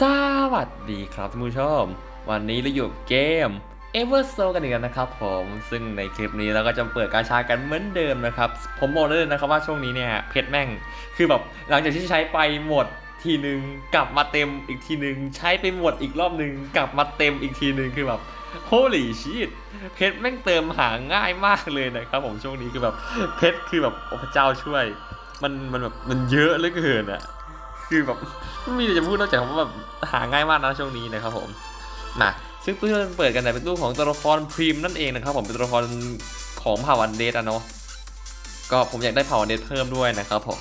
สวัสดีครับท่านผู้ชม วันนี้เราอยู่กับเกม e v e r s o กันอีกแล้วนะครับผมซึ่งในคลิปนี้เราก็จะเปิดกาชากันเหมือนเดิมนะครับ ผมบอกเลยนะครับว่าช่วงนี้เนี่ยเพชรแม่ง คือแบบหลังจากที่ใช้ไปหมดทีนึง กลับมาเต็มอีกทีนึง ใช้ไปหมดอีกรอบนึง กลับมาเต็มอีกทีนึงคือแบบ holy shit เพชรแม่งเติมหาง่ายมากเลยนะครับผมช่วงนี้คือแบบเพชรคือแบบพระเจ้าช่วย มันมันแบบมันเยอะเหลือเกินอะ คือแบบไม่มีอะไรจะพูดนอกจากว่าแบบหาง่ายมากนะช่วงนี้นะครับผมมาซึ่งตู้ที่เราเปิดกันเนี่ยเป็นตู้ของตัวละครพรีมนั่นเองนะครับผมเป็นตัวละครของเผ่าวันเดทอะเนาะก็ผมอยากได้เผ่าวันเดทเพิ่มด้วยนะครับผม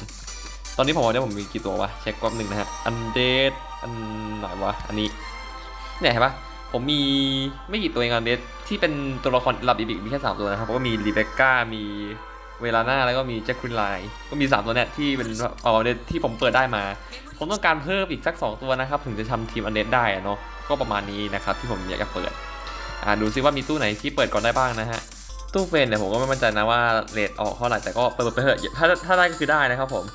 ตอนนี้ผมวันเดทผมมีกี่ตัววะเช็คกรอบหนึ่งนะฮะอันเดทอันไหนวะอันนี้เนี่ยเห็นปะผมมีไม่กี่ตัวเองอันเดทที่เป็นตัวละครหลับอีบิกมีแค่สามตัวนะครับเพราะว่ามีรีเบคก้ามี เวลาหน่าแล้วก็มีแจ็คควินไลน์ก็มีสามตัวเนี่ยที่เป็นเผ่าวันเดที่ผมเปิดได้มา ผมต้องการเพิ่มอีกสัก 2 ตัวนะครับ ถึงจะทำทีมอันเดตได้เนาะก็ประมาณนี้นะครับที่ผมอยากจะเปิดอ่าดูซิว่ามีตู้ไหนที่เปิดก่อนได้บ้างนะฮะตู้เฟนเนี่ยผมก็ไม่มั่นใจนะว่าเรทออกเท่าไหร่แต่ก็เปิดไปเถอะถ้าถ้าได้ก็คือได้นะครับผม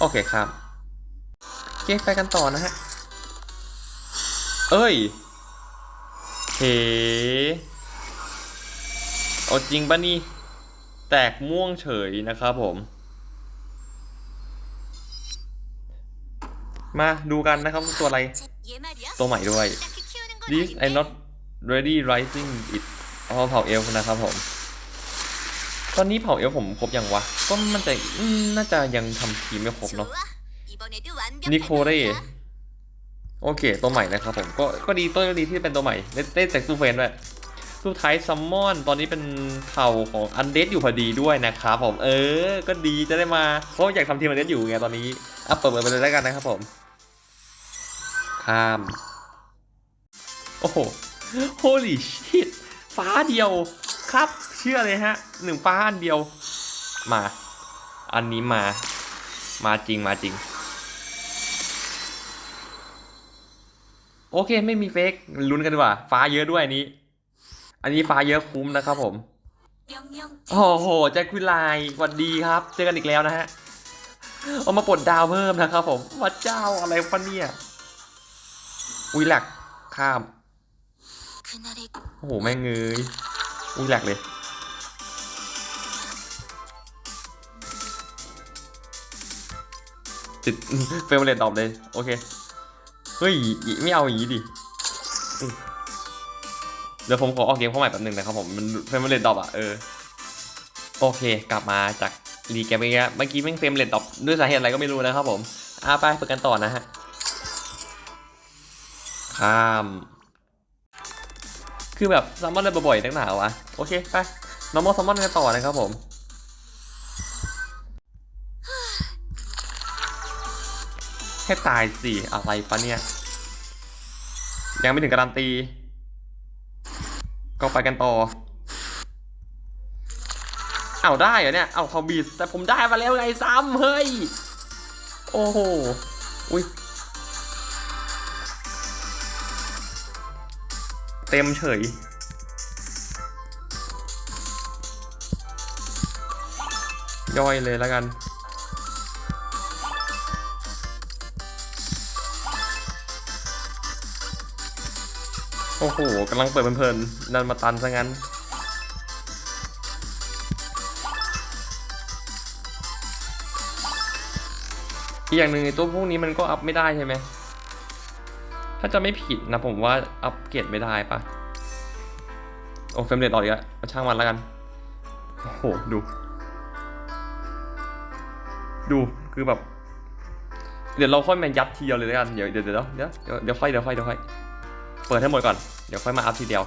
โอเคครับโอเคไปกันต่อนะฮะ เอ้ยเฮ เอาจริงปะนี่ แตกม่วงเฉยนะครับผม มาดูกันนะครับตัวอะไร ตัวใหม่ด้วย This I not ready rising it อ๋อเผาเอลนะครับผม ตอนนี้เผ่าเอลฟ์ผมครบยังวะ ก็มันจะน่าจะยังทำทีไม่ครบเนาะนิโคเร่โอเค ตัวใหม่นะครับผม ก็ ก็ดีตัวดีที่เป็นตัวใหม่ ได้ได้จกตู้เฟนด้วย ตู้ไทซัมมอน ตอนนี้เป็นเผ่าของอันเดสอยู่พอดีด้วยนะครับผมเออ ก็ดีจะได้มาเพราะอยากทำทีมอันเดสอยู่ไงตอนนี้อะเปิดเปิดไปเลยแล้วกันนะครับผมข้าม โอ้โห holy shit ฟ้าเดียวครับเชื่อเลยฮะหนึ่งฟ้าอันเดียวมา อันนี้มา มาจริงมาจริง โอเคไม่มีเฟกลุ้นกันดีกว่า ฟ้าเยอะด้วยนี้ อันนี้ฟ้าเยอะคุ้มนะครับผมโอ้โหแจ็คควินไลน์สวัสดีครับ เจอกันอีกแล้วนะฮะเอามาปลดดาวเพิ่มนะครับผมวัดเจ้าอะไรฟะเนี่ยอุ้ยแหลกข้ามโอ้โหแม่งเงยอุ้ยแหลกเลยติดเฟรมเรทดรอปเลย โอเค เฮ้ย ไม่เอาอย่างนี้ดิ เดี๋ยวผมขอออกเกมเข้าใหม่แป๊บนึงนะครับผมมันเฟรมเรทดรอปอะเออโอเค กลับมาจากรีแกมเมื่อกี้เมื่อกี้แม่งเฟรมเรทดรอปด้วยสาเหตุอะไรก็ไม่รู้นะครับผมอ่าไปเปิดกันต่อนะฮะข้ามคือแบบซัมมอนอะไรบ่อยๆนักหนาวะโอเคไป normal ซัมมอนกันต่อนะครับผมให้ตายสิอะไรปะเนี่ย ยังไม่ถึงการันตี ก็ไปกันต่อ เอาได้เหรอเนี่ย เอาเขาบีดแต่ผมได้มาแล้วไงซ้ำเฮ้ย โอ้โห อุ้ย เต็มเฉย ย่อยเลยแล้วกัน โอ้โหกำลังเปิดเพลินๆดันมาตันซะงั้น อีกอย่างหนึ่งไอ้ตัวพวกนี้มันก็อัพไม่ได้ใช่ไหม ถ้าจะไม่ผิดนะผมว่าอัพเกรดไม่ได้ปะโอ้เฟรมเรทต่ออีกแล้วเอาช่างมันแล้วกัน โอ้โห ดู ดูคือแบบ เดี๋ยวเราค่อยมายัดทีเดียวเลยแล้วกัน เดี๋ยวเดี๋ยวเดี๋ยวเดี๋ยวเดี๋ยวค่อยเดี๋ยวค่อยเดี๋ยวค่อย เปิดให้หมดก่อน เดี๋ยวค่อยมาอัพทีเดียว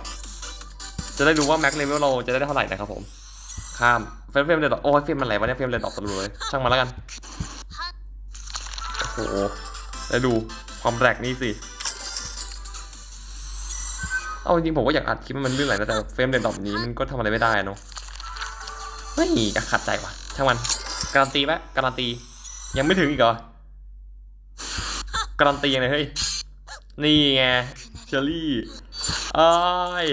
จะได้รู้ว่าแม็กเลเวลเราจะได้เท่าไหร่นะครับผม ข้ามเฟรมเฟรมเรทต่อโอ้ยเฟรมมันไหลวะเนี่ยเฟรมเรทต่อตลอดเลย ช่างมันแล้วกัน โอ้โหได้ดูความแรกนี่สิ เอาจริงผมก็อยากอัดคลิปมันลื่นไหลนะแต่เฟรมเรทดรอปนี้มันก็ทำอะไรไม่ได้เนาะเฮ้ยอยากขัดใจว่ะช่างมัน การันตีไหมการันตี ยังไม่ถึงอีกเหรอการันตียังไงเฮ้ย นี่ไง เชอรี่เอ้ย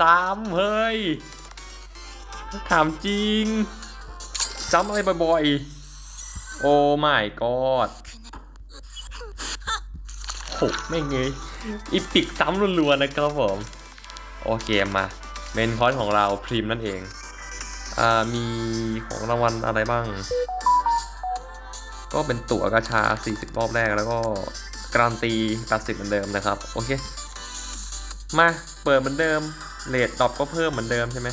ซ้ำเฮ้ย ถามจริง ซ้ำอะไรบ่อยๆ โอ้ my god โหไม่งเงยอีปิกซ้ำรัวๆนะครับผม โอเคมา เมนคอร์สของเราพรีมนั่นเอง อ่า มีของรางวัลอะไรบ้าง ก็เป็นตั๋วกาชา 40 รอบแรกแล้วก็ การันตี80เหมือนเดิมนะครับ โอเค มาเปิดเหมือนเดิมเลทดรอปก็เพิ่มเหมือนเดิมใช่ไหม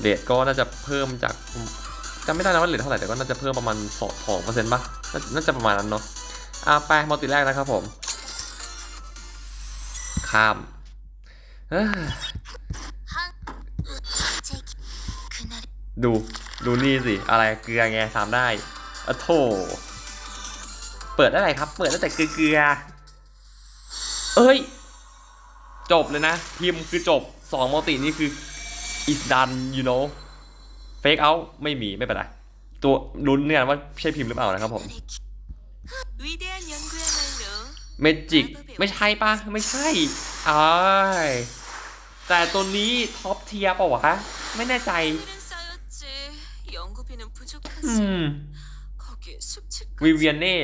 เลทก็น่าจะเพิ่มจากจำไม่ได้นะว่าเลทเท่าไหร่แต่ก็น่าจะเพิ่มประมาณ2 2เปอร์เซ็นต์ป่ะน่าจะประมาณนั้นเนาะอ่าไปมัลติแรกนะครับผมข้ามดู ดูนี่สิ อะไรเกลือไงทำได้อะโถ ปิดอะไรครับ เปิดตั้งแต่เกลือเอ้ย จบเลยนะพิมคือจบสองมัลตินี่คือ is done you know fake out ไม่มีไม่เป็นไรตัวลุ้นเนี่ยว่าใช่พิมพ์หรือเปล่านะครับผมเมจิกไม่ใช่ปะไม่ใช่ไอแต่ตัวนี้ท็อปเทียร์ปะวะ ไม่แน่ใจอืมวิเวียนเน่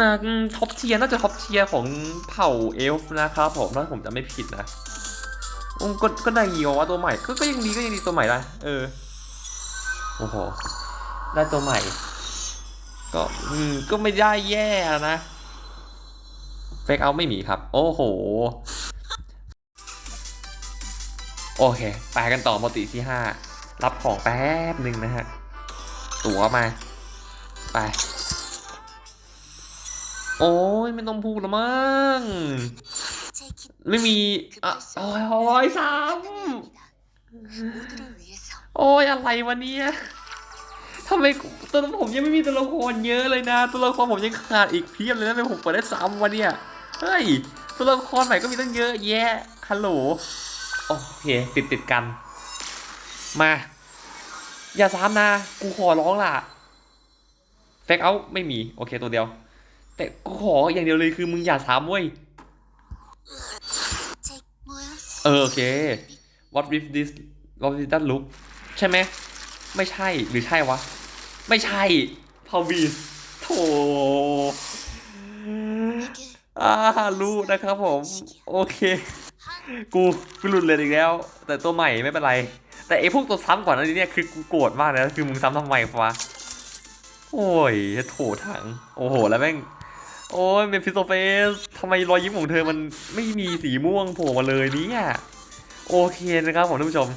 นะท็อปเทียร์น่าจะท็อปเทียร์ของเผ่าเอลฟ์นะครับผมถ้าผมจะไม่ผิดนะอืมก็ก็ได้ยีว่าตัวใหม่ก็ก็ยังดีก็ยังดีตัวใหม่ได้เออโอ้โหได้ตัวใหม่ ก็อืมก็ไม่ได้แย่นะเฟกเอาไม่มีครับ โอ้โห โอเค ไปกันต่อมติที่ห้ารับของแป๊บหนึ่งนะฮะ ตั๋วมา ไป โอ้ยไม่ต้องพูดละมั้งไม่มีอะโอ้ยโอ้ยซ้ำโอ้ยอะไรวะเนี่ยทำไมตัวผมยังไม่มีตัวละครเยอะเลยนะ ตัวละครผมยังขาดอีกเพียบเลยนะทำไมผมเปิดได้ซ้ำวะเนี่ยเฮ้ยตัวละครใหม่ก็มีตั้งเยอะแยะฮัลโหลโอเคติดติดกัน มา อย่าซ้ำนะ กูขอร้องล่ะแฟกเอาไม่มี โอเคตัวเดียว แต่กูขออย่างเดียวเลยคือมึงอย่าซ้ำเว้ยเออโอเค what with this what with that look ใช่ไหม ไม่ใช่หรือใช่วะ ไม่ใช่พาวีสโถอ่ารู้นะครับผม โอเค กูกูหลุดเลยอีกแล้ว แต่ตัวใหม่ไม่เป็นไร แต่ไอพวกตัวซ้ำก่อนนั้นเนี่ยคือกูโกรธมากนะคือมึงซ้ำทำไมวะโอ้ยโถถัง โอ้โห แล้วแม่ง โอ้ยเมฟิโซเฟสทำไมรอยยิ้มของเธอมันไม่มีสีม่วงโผล่มาเลยเนี่ยโอเคนะครับผมท่านผู้ชม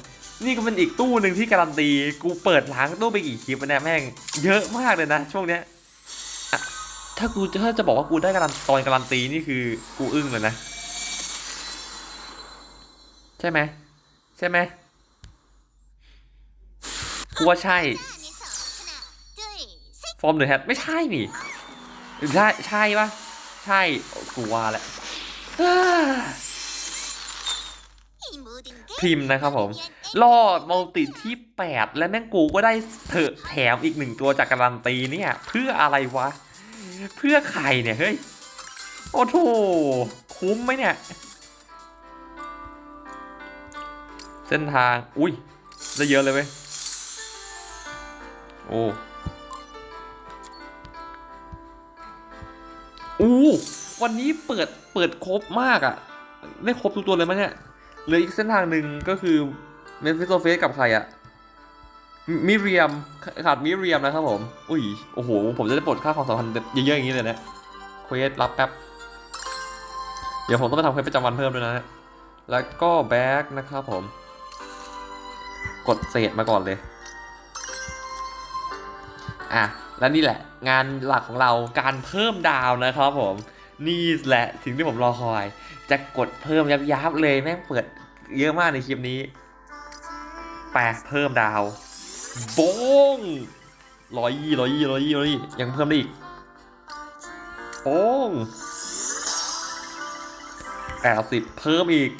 นี่ก็เป็นอีกตู้หนึ่งที่การันตี กูเปิดล้างตู้ไปกี่คลิปวะเนี่ยแม่ง เยอะมากเลยนะช่วงเนี้ยอะถ้ากูถ้าจะบอกว่ากูได้การันตอนการันตีนี่คือกูอึ้งเลยนะ ใช่ไหมใช่ไหมกูว่าใช่ ฟอร์มเดอะแฮทไม่ใช่นี่ หรือใช่ใช่ปะใช่กูว่าแหละพิมพ์นะครับผม รอดมัลติที่ 8 และแม่งกูก็ได้เถอะแถมอีกหนึ่งตัวจากการันตีเนี่ย เพื่ออะไรวะ เพื่อใครเนี่ยเฮ้ย โอ้โถคุ้มไหมเนี่ย เส้นทาง อุ้ย ได้เยอะเลยเว้ยโอ้ อู้วันนี้เปิดเปิดครบมากอะ่ะ ได้ครบทุกตัวเลยมั้ยเนี่ยเหลืออีกเส้นทางหนึ่งก็คือเมฟิโซเฟสกับใครอะมิมิเรียมขาดมิเรียมนะครับผม อุ้ย โอ้โห ผมจะได้ปลดค่าความสัมพันธ์เยอะๆอย่างนี้เลยนะเควสรับแป๊บ เดี๋ยวผมต้องไปทำเควสประจำวันเพิ่มด้วยนะ แล้วก็แบ็กนะครับผม กดเศษมาก่อนเลย อะ แล้วนี่แหละงานหลักของเราการเพิ่มดาวนะครับผมนี่แหละสิ่งที่ผมรอคอย จะกดเพิ่มยับยับเลยแม่งเปิดเยอะมากในคลิปนี้แปะเพิ่มดาวโบงร้อยยี่ร้อยยี่ร้อยยี่ร้อยยี่ยังเพิ่มได้อีกโป้งแปดสิบเพิ่มอีก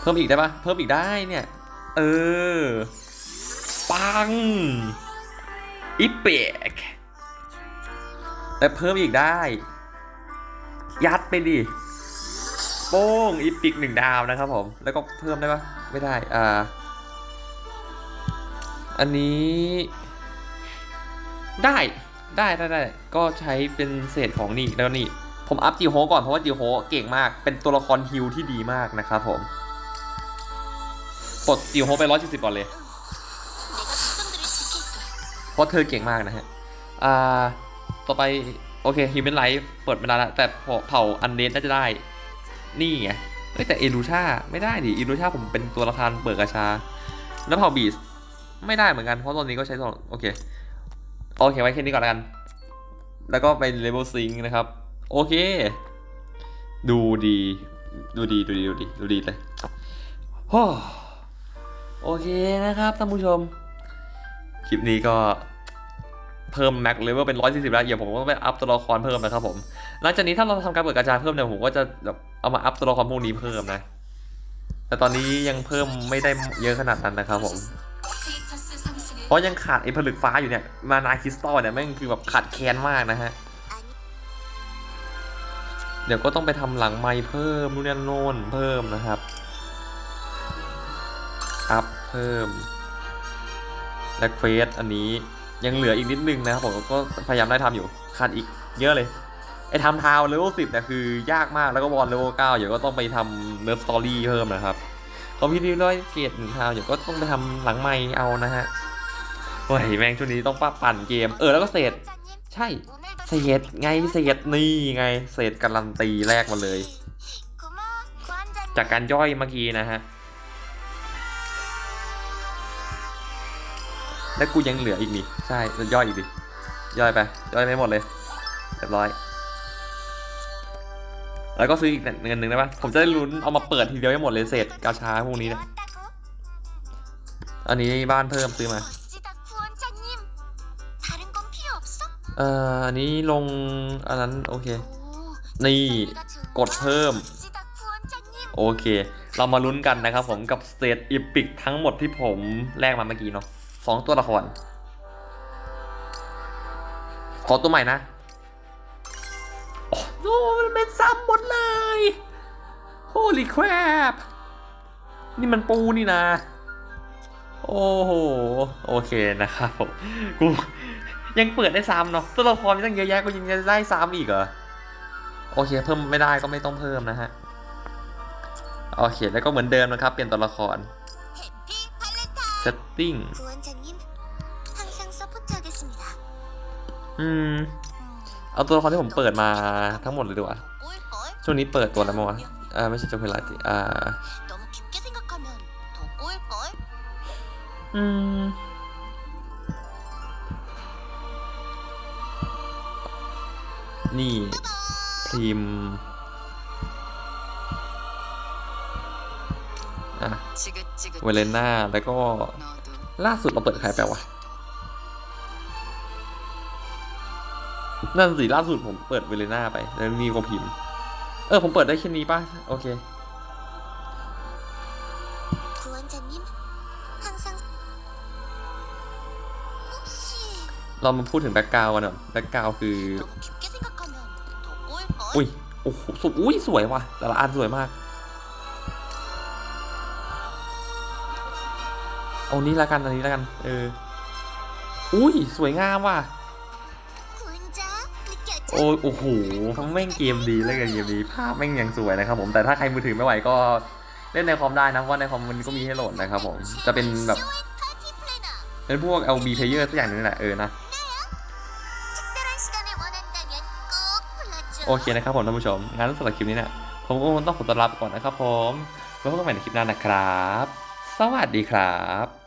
เพิ่มอีกได้ปะเพิ่มอีกได้เนี่ย เออ งอีเปกแต่เพิ่มอีกได้ ยัดไปดิ โป้งอีปิกหนึ่งดาวนะครับผม แล้วก็เพิ่มได้ปะไม่ได้ อ่า อันนี้ ได้ ได้ได้ได้ ก็ใช้เป็นเศษของนี่แล้วนี่ ผมอัพจิโฮก่อนเพราะว่าจิโฮเก่งมาก เป็นตัวละครฮิลที่ดีมากนะครับผม ปลดจิโฮไปร้อยสิบก่อนเลย เพราะเธอเก่งมากนะฮะ อ่า ต่อไป โอเคฮิวแมนไลท์เปิดไม่ได้ละแต่เผ่าอันเนสน่าจะได้ นี่ไงเอ้แต่เอลูชาไม่ได้ดิเอลูชาผมเป็นตัวละครเปิดกระชา แล้วเผ่าบีสไม่ได้เหมือนกันเพราะตอนนี้ก็ใช้สองโอเค โอเคไว้แค่นี้ก่อนแล้วกัน แล้วก็ไปเลเวลซิงนะครับ โอเค ดูดี ดูดี ดูดี ดูดี ดูดีเลยโอเคนะครับท่านผู้ชม คลิปนี้ก็เพิ่มแม็กเลเวลเป็นร้อยสี่สิบแล้ว เดี๋ยวผมก็ไปอัพตัวละครเพิ่มนะครับผม หลังจากนี้ถ้าเราทำการเปิดกระจายเพิ่มเนี่ยผมก็จะเอามาอัพตัวละครพวกนี้เพิ่มนะ แต่ตอนนี้ยังเพิ่มไม่ได้เยอะขนาดนั้นนะครับผม เพราะยังขาดไอ้ผลึกฟ้าอยู่เนี่ย มานาคริสตัลเนี่ยแม่งคือแบบขาดแคลนมากนะฮะ เดี๋ยวก็ต้องไปทำหลังไม้เพิ่มนู่นนี่โน่นเพิ่มนะครับ อัพเพิ่ม และเควสอันนี้ยังเหลืออีกนิดนึงนะครับผมก็พยายามได้ทำอยู่ขาดอีกเยอะเลยไอ้ทำทาวเลเวลสิบเนี่ยคือยากมากแล้วก็วอนเลเวลเก้าเดี๋ยวก็ต้องไปทำเนิร์ฟสตอรี่เพิ่มนะครับคอมพิวเตอร์ด้วยเกรดหนึ่งทาวเดี๋ยวก็ต้องไปทำหลังไม้เอานะฮะโอ้ยแม่งช่วงนี้ต้องป้าปั่นเกม เออแล้วก็เศษ ใช่เศษไงเศษนี่ไงเศษการันตีแรกมาเลย จากการย่อยเมื่อกี้นะฮะ แล้วกูยังเหลืออีกนี่ใช่แล้วย่อยอีกดิย่อยไปย่อยไปหมดเลยเรียบร้อย แล้วก็ซื้ออีกเงินหนึ่งได้ปะผมจะได้ลุ้นเอามาเปิดทีเดียวให้หมดเลยเศษกาชาพวกนี้นะอันนี้บ้านเพิ่มซื้อมาเอ่ออันนี้ลงอันนั้นโอเค นี่กดเพิ่ม โอเค เรามาลุ้นกันนะครับผมกับสเตทอีพิกทั้งหมดที่ผมแลกมาเมื่อกี้เนาะ ของตัวละคร ขอตัวใหม่นะ โอ้มันเป็นซ้ำหมดเลย Holy crap นี่มันปูนี่นะ โอ้โห โอเคนะครับผม กูยังเปิดได้ซ้ำเนาะ ตัวละครมีตั้งเยอะแยะกูยังจะได้ซ้ำอีกเหรอ โอเค เพิ่มไม่ได้ก็ไม่ต้องเพิ่มนะฮะ โอเค แล้วก็เหมือนเดิมนะครับ เปลี่ยนตัวละคร setting อืม เอาตัวละครที่ผมเปิดมาทั้งหมดเลยดีกว่า ช่วงนี้เปิดตัวอะไรมาวะอ่าไม่ใช่จอมพลาติอ่า อืม นี่พิมเวเลน่า แล้วก็ล่าสุดเราเปิดใครไปวะ นั่นสิล่าสุดผมเปิดเวเลน่าไป แล้วมีก็พิมพ์ เออ ผมเปิดได้แค่นี้ป่ะ โอเค 구원자님 항상 혹시 เรามาพูดถึงแบ็กกราวกันก่อนแบ็กกราวคือ 너무 깊게 생각하면 더 꼬일걸? อุ้ย โอ้โหสวยอุ้ย สวยว่ะ แต่ละอันสวยมาก เอานี้ละกัน อันนี้ละกัน เออ อุ้ย สวยงามว่ะ 구원자 느껴져? โอ้โหทั้งแม่งเกมดีเล้วกันเกมดีภาพแม่งยังสวยนะครับผมแต่ถ้าใครมือถือไม่ไหวก็เล่นในคอมได้นะเพราะในคอมมันก็มีให้โหลดนะครับผมจะเป็นแบบเป็นพวก LB player สักอย่างนึงแหละเออนะโอเคนะครับผมท่านผู้ชมงั้นสำหรับคลิปนี้เนี่ยผมก็ต้องขอตัวลาไปก่อนนะครับผมแล้วพบกันใหม่ในคลิปหน้านะครับ สวัสดีครับ